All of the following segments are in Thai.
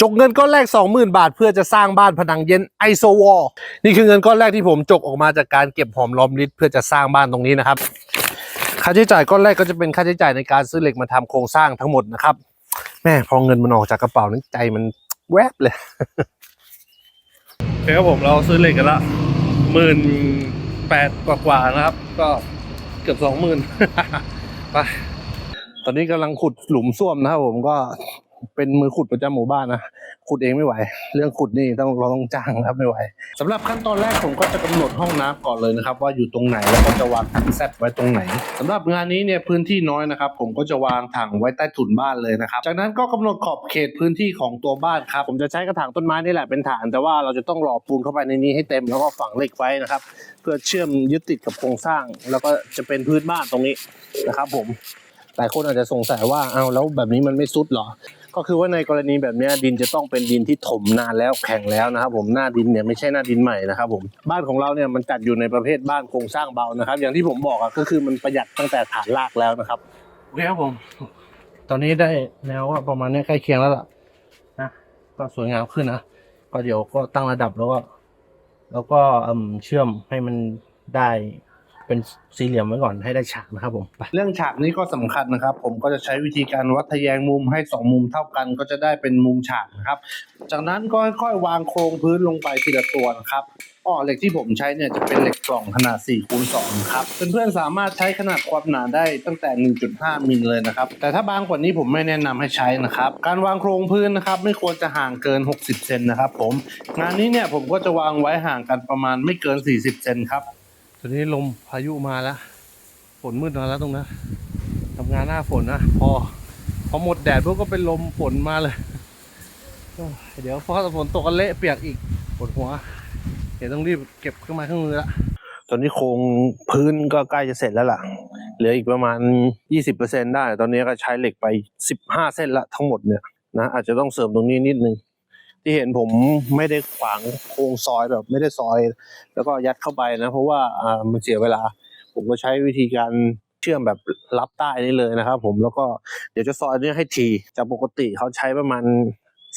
จกเงินก้อนแรก 20,000 บาท เพื่อจะสร้างบ้านผนังเย็นไอโซวอลนี่คือเงินก้อนแรกที่ผมจกออกมาจากการเก็บหอมรอมริบเพื่อจะสร้างบ้านตรงนี้นะครับ ค่าใช้จ่ายก้อนแรกก็จะเป็นค่าใช้จ่ายในการซื้อเหล็กมาทำโครงสร้างทั้งหมดนะครับ แม่พอเงินมันออกจากกระเป๋านั้นใจมันแวบเลยโอเคครับผมเราซื้อเหล็กกันละหมื่นแปดกว่าๆนะครับ ก็เกือบสองหมื่นไปตอนนี้กำลังขุดหลุมส้วมนะครับผมก็ เป็นมือขุดประจำหมู่บ้านนะขุดเองไม่ไหว เรื่องขุดนี่ต้องเราต้องจ้างครับไม่ไหวสำหรับขั้นตอนแรกผมก็จะกำหนดห้องน้ำก่อนเลยนะครับ ว่าอยู่ตรงไหนแล้วก็จะวางถังแซดไว้ตรงไหนสำหรับงานนี้เนี่ยพื้นที่น้อยนะครับ ผมก็จะวางถังไว้ใต้ถุนบ้านเลยนะครับ จากนั้นก็กำหนดขอบเขตพื้นที่ของตัวบ้านครับผมจะใช้กระถางต้นไม้นี่แหละเป็นฐาน แต่ว่าเราจะต้องหล่อปูนเข้าไปในนี้ให้เต็มแล้วก็ฝังเหล็กไว้นะครับ เพื่อเชื่อมยึดติดกับโครงสร้าง แล้วก็จะเป็นพื้นบ้านตรงนี้นะครับ ผมหลายคนอาจจะสงสัยว่าเอาแล้วแบบนี้มันไม่ซุดหรอ ก็คือว่าในกรณีแบบนี้ดินจะต้องเป็นดินที่ถมนานแล้วแข็งแล้วนะครับผมหน้าดินเนี่ยไม่ใช่หน้าดินใหม่นะครับผมบ้านของเราเนี่ยมันจัดอยู่ในประเภทบ้านโครงสร้างเบานะครับ อย่างที่ผมบอกอะก็คือมันประหยัดตั้งแต่ฐานรากแล้วนะครับโอเคครับผม ตอนนี้ได้แนวว่าประมาณนี้ใกล้เคียงแล้วล่ะนะก็สวยงามขึ้นนะก็เดี๋ยวก็ตั้งระดับแล้วก็แล้วก็เชื่อมให้มันได้ เป็นสี่เหลี่ยมไว้ก่อนให้ได้ฉากนะครับผมเรื่องฉากนี้ก็สำคัญนะครับ ผมก็จะใช้วิธีการวัดทะแยงมุมให้สองมุมเท่ากันก็จะได้เป็นมุมฉากนะครับ จากนั้นก็ค่อยๆวางโครงพื้นลงไปทีละตัวนะครับอ้อเหล็กที่ผมใช้เนี่ยจะเป็นเหล็กกล่องขนาด4คูณ2ครับเพื่อนๆสามารถใช้ขนาดความหนาได้ตั้งแต่ 1.5 มิลเลยนะครับ แต่ถ้าบางกว่านี้ผมไม่แนะนำให้ใช้นะครับ การวางโครงพื้นนะครับไม่ควรจะห่างเกิน 60 เซนนะครับผม งานนี้เนี่ยผมก็จะวางไว้ห่างกันประมาณไม่เกิน 40 เซนครับ ตอนนี้ลมพายุมาแล้ว ฝนมืดมาแล้วตรงนั้นทำงานหน้าฝนนะ พอ พอหมดแดดปุ๊บก็เป็นลมฝนมาเลย เดี๋ยวพอฝนตกกันเละเปียกอีกปวดหัว เดี๋ยวต้องรีบเก็บเครื่องไม้เครื่องมือละตอนนี้โครงพื้นก็ใกล้จะเสร็จแล้วล่ะ เหลืออีกประมาณ 20%ได้ ตอนนี้ก็ใช้เหล็กไป 15 เส้นละทั้งหมดเนี่ยนะอาจจะต้องเสริมตรงนี้นิดนึง ที่เห็นผมไม่ได้ขวางโครงซอยแบบไม่ได้ซอย แล้วก็ยัดเข้าไปนะ เพราะว่าอ่ามันเสียเวลา ผมก็ใช้วิธีการเชื่อมแบบรับใต้นี่เลยนะครับผมแล้วก็เดี๋ยวจะซอยเนี้ให้ทีจากปกติเขาใช้ประมาณ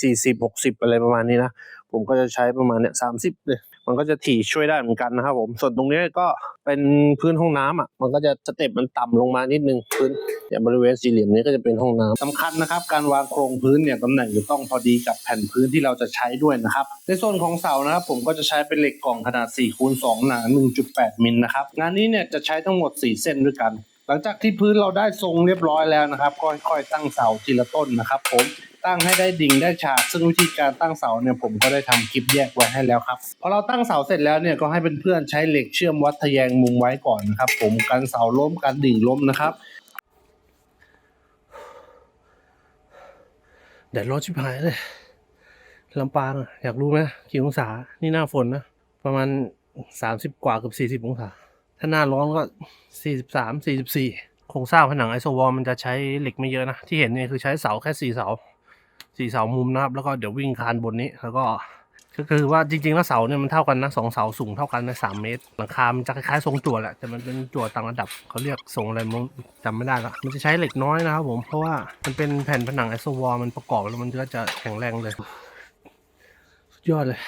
40 60 อะไรประมาณนี้นะ ผมก็จะใช้ประมาณเนี่ยสามสิบเลย มันก็จะถี่ช่วยได้เหมือนกันนะครับผม ส่วนตรงนี้ก็เป็นพื้นห้องน้ำอะ มันก็จะสเต็ปมันต่ำลงมานิดนึงพื้นอย่างบริเวณสี่เหลี่ยมนี้ก็จะเป็นห้องน้ำสำคัญนะครับ การวางโครงพื้นเนี่ยตำแหน่งจะต้องพอดีกับแผ่นพื้นที่เราจะใช้ด้วยนะครับ ในส่วนของเสานะครับ ผมก็จะใช้เป็นเหล็กกล่องขนาด4คูณ2หนา 1.8 มิลนะครับ งานนี้เนี่ยจะใช้ทั้งหมด 4 เส้นด้วยกัน หลังจากที่พื้นเราได้ทรงเรียบร้อยแล้วนะครับก็ค่อยๆตั้งเสาทีละต้นนะครับผม ตั้งให้ได้ดิ่งได้ฉากซึ่งวิธีการตั้งเสาเนี่ยผมก็ได้ทำคลิปแยกไว้ให้แล้วครับพอเราตั้งเสาเสร็จแล้วเนี่ยก็ให้เพื่อนๆใช้เหล็กเชื่อมวัดทะแยงมุมไว้ก่อนนะครับ ผมกันเสาล้มกันดิ่งล้มนะครับแดดร้อนชิบหายเลยลำปางอยากรู้ไหมกี่องศา นี่หน้าฝนนะ ประมาณสามสิบกว่าเกับสี่สิบองศา ถ้าหน้าร้อนก็สี่สิบสามสี่สิบสี่โครงสร้างผนังไอโซวอลมันจะใช้เหล็กไม่เยอะนะ ที่เห็นเนี่ยคือใช้เสาแค่สี่เสา สี่เสามุมนะครับ แล้วก็เดี๋ยววิ่งคานบนนี้แล้วก็ก็คือว่าจริงๆแล้วเสาเนี่ยมันเท่ากันนะสองเสาสูงเท่ากันในสามเมตรหลังคา มันจะคล้ายๆทรงจั่วแหละแต่มันเป็นจั่วต่างระดับเขาเรียกทรงอะไรมั้งจำไม่ได้ละมันจะใช้เหล็กน้อยนะครับผมเพราะว่ามันเป็นแผ่นผนังไอโซวอลมันประกอบแล้วมันก็จะแข็งแรงเลยสุดยอดเลย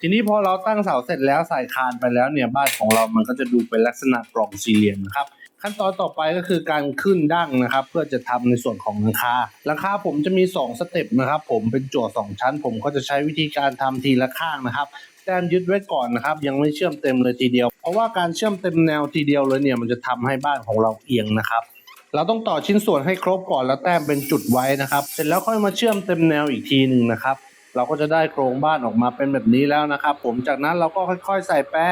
ทีนี้พอเราตั้งเสาเสร็จแล้วใส่คานไปแล้วเนี่ยบ้านของเรามันก็จะดูเป็นลักษณะปล่องสี่เหลี่ยมนะครับ ขั้นตอนต่อไปก็คือการขึ้นดั้งนะครับ เพื่อจะทำในส่วนของหลังคาหลังคาผมจะมี 2 สเต็ปนะครับ ผมเป็นจั่วสองชั้น ผมก็จะใช้วิธีการทำทีละข้างนะครับแต้มยึดไว้ก่อนนะครับ ยังไม่เชื่อมเต็มเลยทีเดียว เพราะว่าการเชื่อมเต็มแนวทีเดียวเลยเนี่ยมันจะทำให้บ้านของเราเอียงนะครับเราต้องต่อชิ้นส่วนให้ครบก่อนแล้วแต้มเป็นจุดไว้นะครับ เสร็จแล้วค่อยมาเชื่อมเต็มแนวอีกทีหนึ่งนะครับ เราก็จะได้โครงบ้านออกมาเป็นแบบนี้แล้วนะครับ ผมจากนั้นเราก็ค่อยๆ ใส่แป้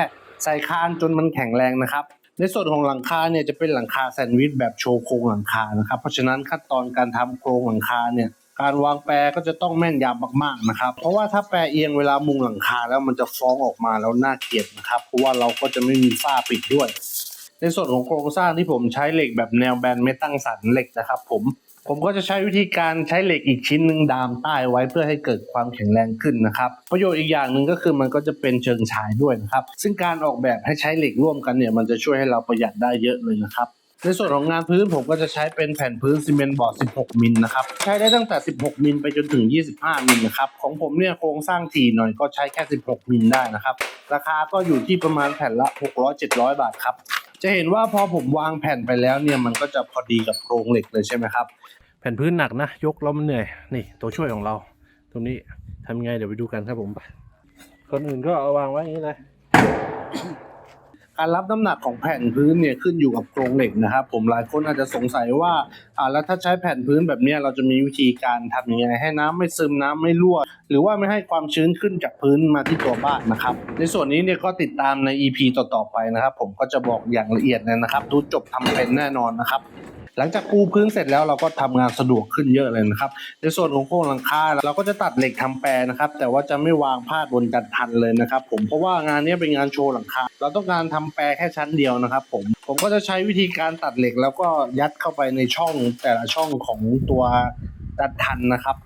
ใส่คานจนมันแข็งแรงนะครับ ในส่วนของหลังคาเนี่ยจะเป็นหลังคาแซนด์วิชแบบโชว์โครงหลังคานะครับ เพราะฉะนั้นขั้นตอนการทำโครงหลังคาเนี่ยการวางแปรก็จะต้องแม่นยำมากๆนะครับ เพราะว่าถ้าแปรเอียงเวลามุงหลังคาแล้วมันจะฟ้องออกมาแล้วน่าเกลียดนะครับ เพราะว่าเราก็จะไม่มีฝ้าปิดด้วย ในส่วนของโครงสร้างที่ผมใช้เหล็กแบบแนวแบนไม่ตั้งสันเหล็กนะครับ ผม ผมก็จะใช้วิธีการใช้เหล็กอีกชิ้นหนึ่งดามใต้ไว้เพื่อให้เกิดความแข็งแรงขึ้นนะครับประโยชน์อีกอย่างหนึ่งก็คือมันก็จะเป็นเชิงฉายด้วยนะครับซึ่งการออกแบบให้ใช้เหล็กร่วมกันเนี่ยมันจะช่วยให้เราประหยัดได้เยอะเลยนะครับในส่วนของงานพื้นผมก็จะใช้เป็นแผ่นพื้นซีเมนต์บอร์ด 16 มิลนะครับ ใช้ได้ตั้งแต่ 16 มิลไปจนถึง 25 มิลนะครับ ของผมเนี่ยโครงสร้างถี่หน่อยก็ใช้แค่ 16 มิลได้นะครับ ราคาก็อยู่ที่ประมาณแผ่นละ 600-700 บาทครับ จะเห็นว่าพอผมวางแผ่นไปแล้วเนี่ยมันก็จะพอดีกับโครงเหล็กเลยใช่ไหมครับ แผ่นพื้นหนักนะ ยกแล้วมันเหนื่อย นี่ตัวช่วยของเรา ตรงนี้ทำยังไงเดี๋ยวไปดูกันครับผมไปคนอื่นก็เอาวางไว้อย่างนี้เลย การรับน้ำหนักของแผ่นพื้นเนี่ยขึ้นอยู่กับโครงเหล็กนะครับ ผมหลายคนอาจจะสงสัยว่าอ่าแล้วถ้าใช้แผ่นพื้นแบบนี้เราจะมีวิธีการทำยังไงให้น้ำไม่ซึมน้ำไม่รั่ว หรือว่าไม่ให้ความชื้นขึ้นจากพื้นมาที่ตัวบ้านนะครับ ในส่วนนี้เนี่ยก็ติดตามใน EP ต่อๆไปนะครับ ผมก็จะบอกอย่างละเอียดเลยนะครับ ดูจบทำเป็นแน่นอนนะครับ หลังจากปูพื้นเสร็จแล้วเราก็ทำงานสะดวกขึ้นเยอะเลยนะครับในส่วนของโครงหลังคาเราก็จะตัดเหล็กทำแปรนะครับ แต่ว่าจะไม่วางพาดบนกันทันเลยนะครับ ผมเพราะว่างานนี้เป็นงานโชว์หลังคาเราต้องการทำแปรแค่ชั้นเดียวนะครับ ผมผมก็จะใช้วิธีการตัดเหล็กแล้วก็ยัดเข้าไปในช่องแต่ละช่องของตัวกันทันนะครับ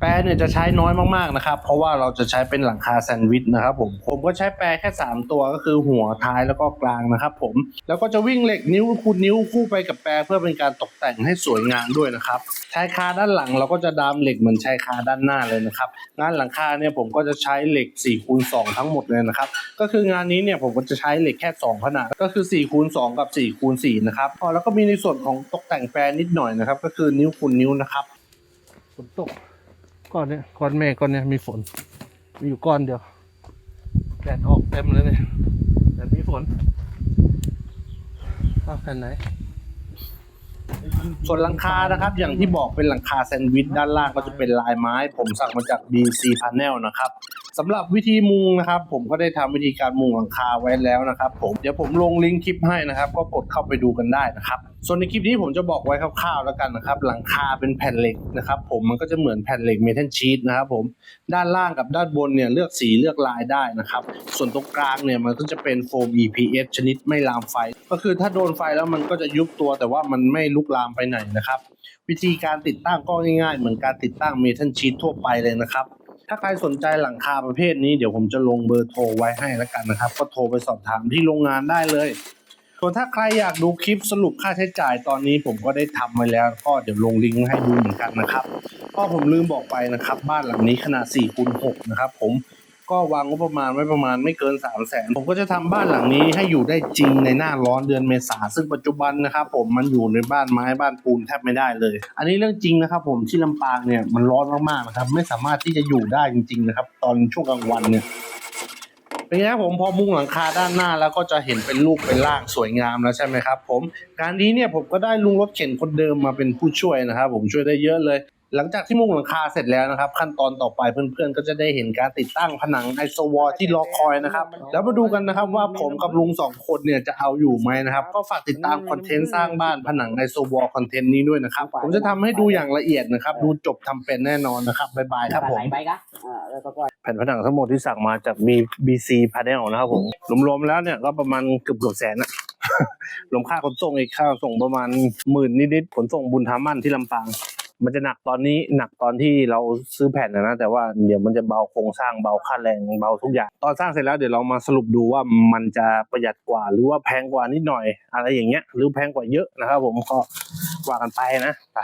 แปรเนี่ยจะใช้น้อยมากๆนะครับ เพราะว่าเราจะใช้เป็นหลังคาแซนด์วิชนะครับผมผมก็ใช้แปรแค่ 3 ตัวก็คือหัวท้ายแล้วก็กลางนะครับผมแล้วก็จะวิ่งเหล็กนิ้วคูณนิ้วคู่ไปกับแปรเพื่อเป็นการตกแต่งให้สวยงามด้วยนะครับชายคาด้านหลังเราก็จะดามเหล็กเหมือนชายคาด้านหน้าเลยนะครับงานหลังคาเนี่ยผมก็จะใช้เหล็ก4คูณ2ทั้งหมดเลยนะครับก็คืองานนี้เนี่ยผมก็จะใช้เหล็กแค่ 2 ขนาดก็คือ4คูณ2กับ4คูณ4นะครับอ๋อแล้วก็มีในส่วนของตกแต่งแปรนิดหน่อยนะครับก็คือนิ้วคูณนิ้วนะครับฝนตก ก้อนเนี้ยก้อนเมฆก้อนเนี้ยมีฝน มีอยู่ก้อนเดียวแดดออกเต็มเลยเนี่ยแต่มีฝนอ้าวแผ่นไหนส่วนหลังคานะครับ อย่างที่บอกเป็นหลังคาแซนด์วิชด้านล่างก็จะเป็นลายไม้ ผมสั่งมาจาก BC Panel นะครับ สำหรับวิธีมุงนะครับ ผมก็ได้ทำวิธีการมุงหลังคาไว้แล้วนะครับ ผมเดี๋ยวผมลงลิงก์คลิปให้นะครับ ก็กดเข้าไปดูกันได้นะครับ ส่วนในคลิปนี้ผมจะบอกไว้คร่าวๆแล้วกันนะครับ หลังคาเป็นแผ่นเหล็กนะครับ ผมมันก็จะเหมือนแผ่นเหล็กเมทัลชีตนะครับผมด้านล่างกับด้านบนเนี่ยเลือกสีเลือกลายได้นะครับ ส่วนตรงกลางเนี่ยมันก็จะเป็นโฟม EPS ชนิดไม่ลามไฟ ก็คือถ้าโดนไฟแล้วมันก็จะยุบตัวแต่ว่ามันไม่ลุกลามไปไหนนะครับ วิธีการติดตั้งก็ง่ายๆ เหมือนการติดตั้งเมทัลชีตทั่วไปเลยนะครับ ถ้าใครสนใจหลังคาประเภทนี้เดี๋ยวผมจะลงเบอร์โทรไว้ให้แล้วกันนะครับ ก็โทรไปสอบถามที่โรงงานได้เลย ส่วนถ้าใครอยากดูคลิปสรุปค่าใช้จ่ายตอนนี้ผมก็ได้ทำไว้แล้ว ก็เดี๋ยวลงลิงก์ให้ดูเหมือนกันนะครับก็ผมลืมบอกไปนะครับ บ้านหลังนี้ขนาด4คูณ6นะครับผม ก็วางงบประมาณไว้ประมาณไม่เกิน3 0 0แสนผมก็จะทำบ้านหลังนี้ให้อยู่ได้จริงในหน้าร้อนเดือนเมษาซึ่งปัจจุบันนะครับผมมันอยู่ในบ้านไม้บ้านปูนแทบไม่ได้เลย อันนี้เรื่องจริงนะครับ ผมที่ลำปางเนี่ยมันร้อนมากๆนะครับไม่สามารถที่จะอยู่ได้จริง ๆ นะครับ ตอนช่วงกลางวันเนี่ยเป็นไงผมพอมุงหลังคาด้านหน้าแล้วก็จะเห็นเป็นรูปเป็นร่างสวยงามแล้วใช่ไหมครับ ผมการนี้เนี่ยผมก็ได้ลุงรถเข็นคนเดิมมาเป็นผู้ช่วยนะครับผมช่วยได้เยอะเลย หลังจากที่มุงหลังคาเสร็จแล้วนะครับ ขั้นตอนต่อไปเพื่อนๆ ก็จะได้เห็นการติดตั้งผนังไอโซวอลที่รอคอยนะครับ แล้วมาดูกันนะครับว่าผมกับลุงสองคนเนี่ยจะเอาอยู่ไหมนะครับ ก็ฝากติดตามคอนเทนต์สร้างบ้านผนังไอโซวอลคอนเทนต์นี้ด้วยนะครับ ผมจะทำให้ดูอย่างละเอียดนะครับ ดูจบทำเป็นแน่นอนนะครับบ๊ายบายครับผมไปกะอ่าแล้วก็ปล่อยแผ่นผนังทั้งหมดที่สั่งมาจาก B BC Panel นะครับผมรวมๆแล้วเนี่ยก็ประมาณเกือบเกือบแสนอะรวมค่าขนส่งอีกค่าส่งประมาณหมื่นนิดๆขนส่งบุญธามั่นที่ลำปาง มันจะหนักตอนนี้หนักตอนที่เราซื้อแผ่นนะนะแต่ว่าเดี๋ยวมันจะเบาโครงสร้างเบาค่าแรงเบาทุกอย่าง ตอนสร้างเสร็จแล้วเดี๋ยวเรามาสรุปดูว่ามันจะประหยัดกว่า หรือว่าแพงกว่านิดหน่อย อะไรอย่างเงี้ยหรือแพงกว่าเยอะนะครับ ผมก็ว่ากันไปนะไป